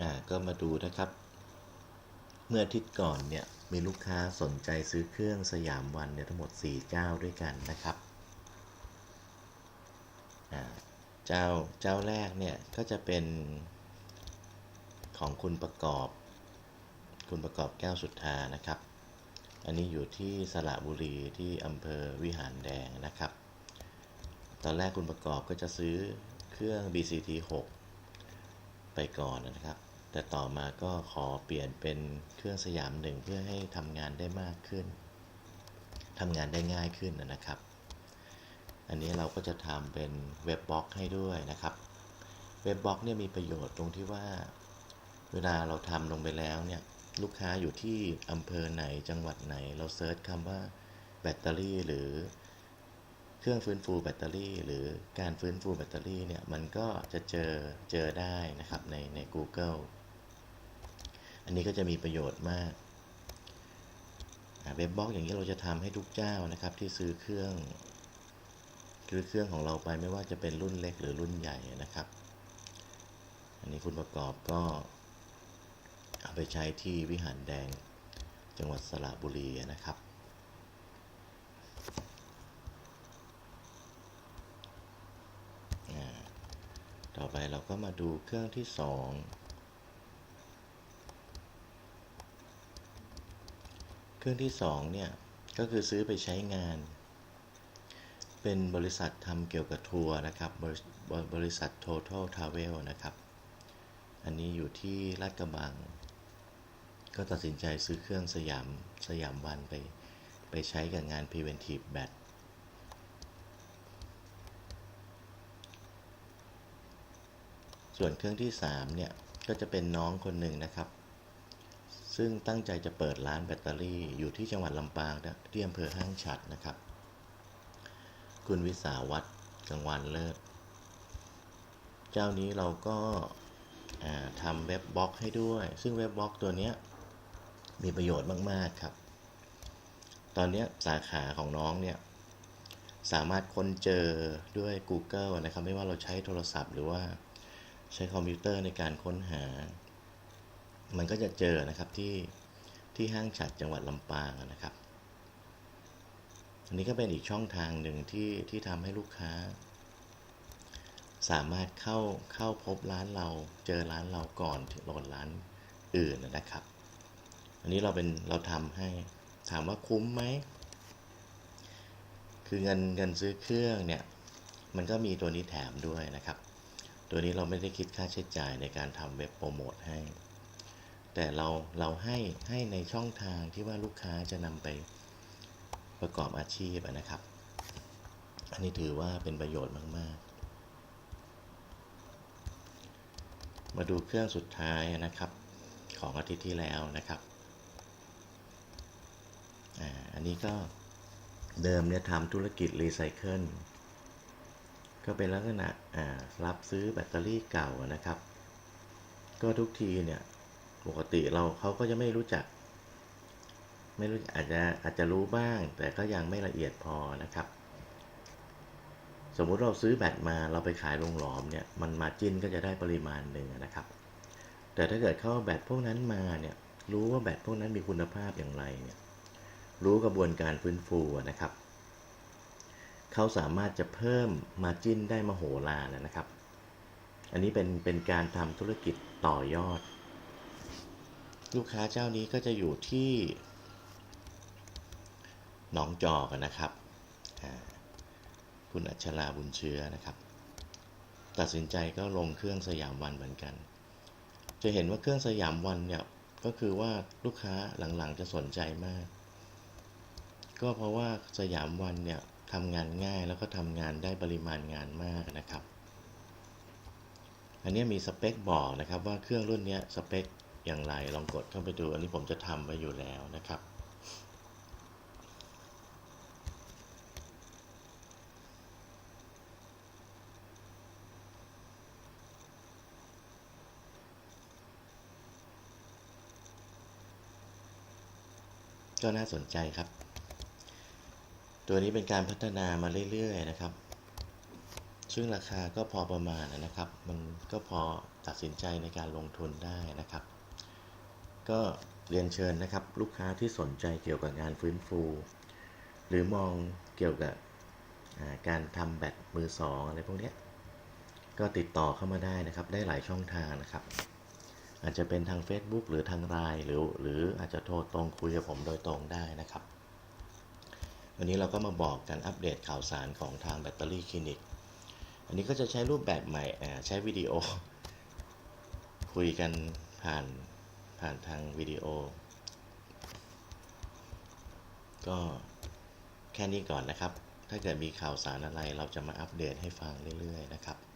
อ่าก็มาดูนะครับ เมื่ออาทิตย์ก่อนเนี่ยมีลูกค้าสนใจซื้อเครื่องสยามวันเนี่ยทั้งหมด4เจ้าด้วยกันนะครับอ่าเจ้าเจ้าแรกเนี่ยก็จะเป็นของคุณประกอบ คุณประกอบแก้วสุดทานะครับ อันนี้อยู่ที่สระบุรีที่อำเภอวิหารแดงนะครับ ตอนแรกคุณประกอบก็จะซื้อเครื่อง BCT 6 ไปก่อนนะครับ แต่ต่อมาก็ขอเปลี่ยนเป็นเครื่องสยามหนึ่งเพื่อให้ทำงานได้มากขึ้นทำงานได้ง่ายขึ้นนะครับ อันนี้เราก็จะทำเป็นเว็บบล็อกให้ด้วยนะครับ เว็บบล็อกเนี่ยมีประโยชน์ตรงที่ว่า เวลาเราทำลงไปแล้วเนี่ยลูกค้าอยู่ที่อำเภอไหนจังหวัดไหน เราเซิร์ชคำว่าแบตเตอรี่หรือเครื่องฟื้นฟูแบตเตอรี่ หรือการฟื้นฟูแบตเตอรี่เนี่ยมันก็จะเจอเจอได้นะครับในใน Google อันนี้ก็จะมีประโยชน์มากเว็บบล็อกอย่างนี้เราจะทำให้ทุกเจ้านะครับที่ซื้อเครื่องซื้อเครื่องของเราไปไม่ว่าจะเป็นรุ่นเล็กหรือรุ่นใหญ่นะครับ อันนี้คุณประกอบก็เอาไปใช้ที่วิหารแดงจังหวัดสระบุรีนะครับ ต่อไปเราก็มาดูเครื่องที่ 2 รื่องที่สองเนี่ยก็คือซื้อไปใช้งาน เป็นบริษัททำเกี่ยวกับทัวร์นะครับบริบริษัท Total Travel นะครับ อันนี้อยู่ที่ลาดกระบัง ก็ตัดสินใจซื้อเครื่องสยามสยามวันไป ไปใช้กับงาน Preventive Bat ส่วนเครื่องที่ 3 เนี่ย ก็จะเป็นน้องคนหนึ่งนะครับ ซึ่งตั้งใจจะเปิดร้านแบตเตอรี่อยู่ที่จังหวัดลำปางนะที่อำเภอห้างฉัดนะครับ คุณวิสาวัตรกังวันเลิศ เจ้านี้เราก็ทำเว็บบล็อกให้ด้วย ซึ่งเว็บบล็อกตัวนี้มีประโยชน์มาก ๆ ครับ ตอนนี้สาขาของน้องเนี่ย สามารถค้นเจอด้วย Google นะครับ ไม่ว่าเราใช้โทรศัพท์หรือว่าใช้คอมพิวเตอร์ในการค้นหา มันก็จะเจอนะครับที่ที่ห้างฉัดจังหวัดลำปางนะครับ อันนี้ก็เป็นอีกช่องทางหนึ่งที่ที่ทำให้ลูกค้า สามารถเข้าเข้าพบร้านเราเจอร้านเราก่อนถึงร้านอื่นนะครับ อันนี้เราเป็นเราทำให้ถามว่าคุ้มไหมคือเงินเงินซื้อเครื่องเนี่ยมันก็มีตัวนี้แถมด้วยนะครับ ตัวนี้เราไม่ได้คิดค่าใช้จ่ายในการทำเว็บโปรโมทให้ แต่เราเราให้ให้ในช่องทางที่ว่าลูกค้าจะนำไปประกอบอาชีพนะครับ อันนี้ถือว่าเป็นประโยชน์มาก ๆ มาดูเครื่องสุดท้ายนะครับ ของอาทิตย์ที่แล้วนะครับอ่าอันนี้ก็เดิมเนี่ยทำธุรกิจรีไซเคิลก็เป็นลักษณะรับซื้อแบตเตอรี่เก่านะครับ ก็ทุกทีเนี่ย ปกติเราเขาก็จะไม่รู้จัก ไม่รู้อาจจะอาจจะรู้บ้าง แต่ก็ยังไม่ละเอียดพอนะครับ สมมุติเราซื้อแบตมาเราไปขายโรงหลอมเนี่ยมันมาจิ้นก็จะได้ปริมาณหนึ่งนะครับ แต่ถ้าเกิดเข้าแบตพวกนั้นมาเนี่ยรู้ว่าแบตพวกนั้นมีคุณภาพอย่างไรเนี่ยรู้กระบวนการฟื้นฟูนะครับ เขาสามารถจะเพิ่มมาจิ้นได้มโหฬารนะครับ อันนี้เป็นเป็นการทำธุรกิจต่อยอด ลูกค้าเจ้านี้ก็จะอยู่ที่หนองจอกนะครับ คุณอัชราบุญเชื้อนะครับ ตัดสินใจก็ลงเครื่องสยามวันเหมือนกัน จะเห็นว่าเครื่องสยามวันเนี่ยก็คือว่าลูกค้าหลังๆจะสนใจมาก ก็เพราะว่าสยามวันเนี่ยทำงานง่ายแล้วก็ทำงานได้ปริมาณงานมากนะครับ อันนี้มีสเปคบอกนะครับว่าเครื่องรุ่นนี้สเปค อย่างไร ลองกดเข้าไปดู อันนี้ผมจะทำไว้อยู่แล้วนะครับก็น่าสนใจครับ ตัวนี้เป็นการพัฒนามาเรื่อยๆนะครับ ซึ่งราคาก็พอประมาณนะครับ มันก็พอตัดสินใจในการลงทุนได้นะครับ ก็เรียนเชิญนะครับ ลูกค้าที่สนใจเกี่ยวกับงานฟื้นฟู หรือมองเกี่ยวกับการทำแบตมือสองอะไรพวกนี้ก็ติดต่อเข้ามาได้นะครับ ได้หลายช่องทางนะครับ อาจจะเป็นทาง Facebook หรือทางไลน์หรือ หรืออาจจะโทรตรงคุยกับผมโดยตรงได้นะครับ วันนี้เราก็มาบอกกันอัปเดตข่าวสารของทางแบตเตอรี่คลินิก อันนี้ก็จะใช้รูปแบบใหม่ใช้วิดีโอ คุยกันผ่าน ผ่านทางวิดีโอ ก็แค่นี้ก่อนนะครับ ถ้าเกิดมีข่าวสารอะไรเราจะมาอัปเดตให้ฟังเรื่อยๆนะครับ